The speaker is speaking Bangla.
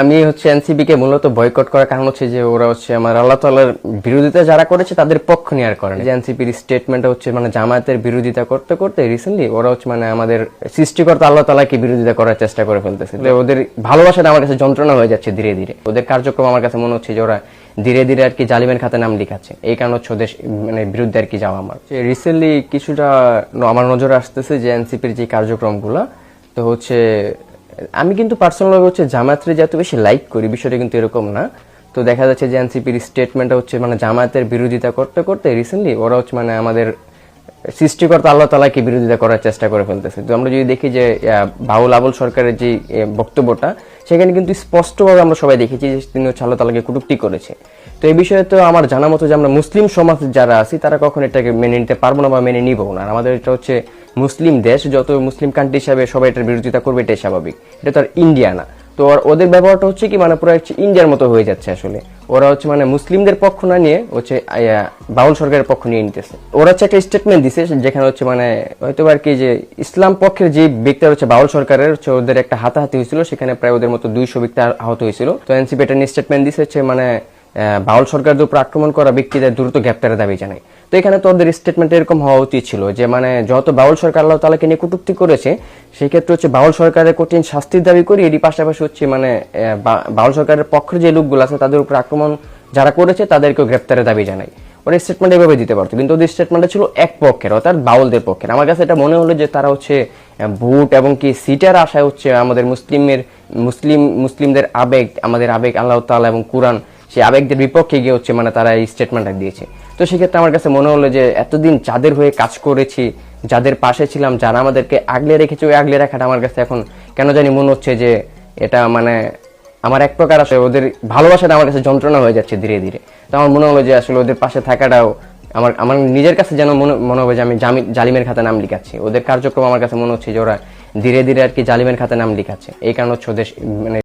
আমি হচ্ছে এনসিপি কে মূলত বয়কট করার কারণ হচ্ছে যে ওরা হচ্ছে আমার আল্লাহ তাল্লাহর বিরোধিতা যারা করেছে তাদের পক্ষ নিয়ে আর করে না। যে এনসিপির স্টেটমেন্ট হচ্ছে মানে জামায়াতের বিরোধিতা করতে করতে রিসেন্টলি ওরা হচ্ছে মানে আমাদের সৃষ্টিকর্তা আল্লাহ তালাকে বিরোধিতা করার চেষ্টা করে ফেলতেছে। ওদের ভালোবাসাটা আমার কাছে যন্ত্রণা হয়ে যাচ্ছে ধীরে ধীরে। ওদের কার্যক্রম আমার কাছে মনে হচ্ছে যে ওরা ধীরে ধীরে আর কি জালিমের খাতে নাম লিখাচ্ছে। এই কারণ হচ্ছে ওদের মানে বিরুদ্ধে আর কি যাওয়া আমার। রিসেন্টলি কিছুটা আমার নজরে আসতেছে যে এনসিপির যে কার্যক্রমগুলো, তো হচ্ছে আমি কিন্তু পার্সোনাল হচ্ছে জামায়াতের যে এত বেশি লাইক করি, বিষয়টা কিন্তু এরকম না। তো দেখা যাচ্ছে যে এনসিপির স্টেটমেন্টটা হচ্ছে মানে জামায়াতের বিরোধিতা করতে করতে রিসেন্টলি ওরা হচ্ছে মানে আমাদের সৃষ্টিকর্তা আল্লাহ তালাকে বিরোধিতা করার চেষ্টা করে ফেলতেছে। তো আমরা যদি দেখি যে বাউল আবুল সরকারের যে বক্তব্যটা, সেখানে কিন্তু স্পষ্টভাবে আমরা সবাই দেখেছি যে তিনি হচ্ছে আল্লাহ তালাকে কটূক্তি করেছে। তো এই বিষয়ে তো আমার জানা মতো যে আমরা মুসলিম সমাজ যারা আছি, তারা কখন এটাকে মেনে নিতে পারব না বা মেনে নিবো না। আমাদের এটা হচ্ছে মুসলিম দেশ, যত মুসলিম কান্ট্রি হিসাবে সবাই এটার বিরোধিতা করবে, এটাই স্বাভাবিক। এটা তো আর ইন্ডিয়া না। তো আর ওদের ব্যবহারটা হচ্ছে কি মানে পুরো ইন্ডিয়ার মতো হয়ে যাচ্ছে আসলে। ওরা হচ্ছে মানে মুসলিমদের পক্ষ না নিয়ে হচ্ছে বাউল সরকারের পক্ষ নিয়ে নিতেছে। ওরা হচ্ছে একটা স্টেটমেন্ট দিছে, যেখানে হচ্ছে মানে হয়তো আর কি যে ইসলাম পক্ষের যে ব্যক্তিরা হচ্ছে বাউল সরকারের হচ্ছে ওদের একটা হাতাহাতি হয়েছিল, সেখানে প্রায় ওদের মতো দুইশো ব্যক্তি আহত হয়েছিল। তো এনসিপি এটা নিয়ে স্টেটমেন্ট দিছে, হচ্ছে মানে বাউল সরকারের উপর আক্রমণ করা ব্যক্তিদের দ্রুত গ্রেপ্তারের দাবি জানায়। তো এখানে তো ওদের স্টেটমেন্ট এরকম হওয়া উচিত ছিল যে মানে যত বাউল সরকার আল্লাহ তালাকে নিয়ে কটূক্তি করেছে, সেই ক্ষেত্রে হচ্ছে বাউল সরকারের কঠিন শাস্তির দাবি করি এরই পাশাপাশি হচ্ছে মানে বাউল সরকারের পক্ষের যে লোকগুলো আছে, তাদের উপর আক্রমণ যারা করেছে, তাদেরকেও গ্রেপ্তারের দাবি জানাই ওরা স্টেটমেন্ট এভাবে দিতে পারতো, কিন্তু ওদের স্টেটমেন্টটা ছিল এক পক্ষের, অর্থাৎ বাউলদের পক্ষের। আমার কাছে এটা মনে হলো যে, তারা হচ্ছে ভোট এবং কি সিটের আশায় হচ্ছে আমাদের মুসলিমের, মুসলিম, মুসলিমদের আবেগ, আমাদের আবেগ আল্লাহ তাআলা এবং কোরআন সেই আবেগদের বিপক্ষে গিয়ে হচ্ছে মানে তারা এই স্টেটমেন্টটা দিয়েছে। তো সেক্ষেত্রে আমার কাছে মনে হলো যে এতদিন যাদের হয়ে কাজ করেছি, যাদের পাশে ছিলাম, যারা আমাদেরকে আগলে রেখেছে, ওই আগলে রাখাটা আমার কাছে এখন কেন জানি মনে হচ্ছে যে এটা মানে আমার এক প্রকার আসলে ওদের ভালোবাসাটা আমার কাছে যন্ত্রণা হয়ে যাচ্ছে ধীরে ধীরে। তো আমার মনে হলো যে আসলে ওদের পাশে থাকাটাও আমার আমার নিজের কাছে যেন মনে মনে হবে যে আমি জামি- জালিমের খাতে নাম লিখাচ্ছি। ওদের কার্যক্রম আমার কাছে মনে হচ্ছে যে ওরা ধীরে ধীরে আর কি জালিমের খাতে নাম লিখাচ্ছে। এই কারণ হচ্ছে ওদের মানে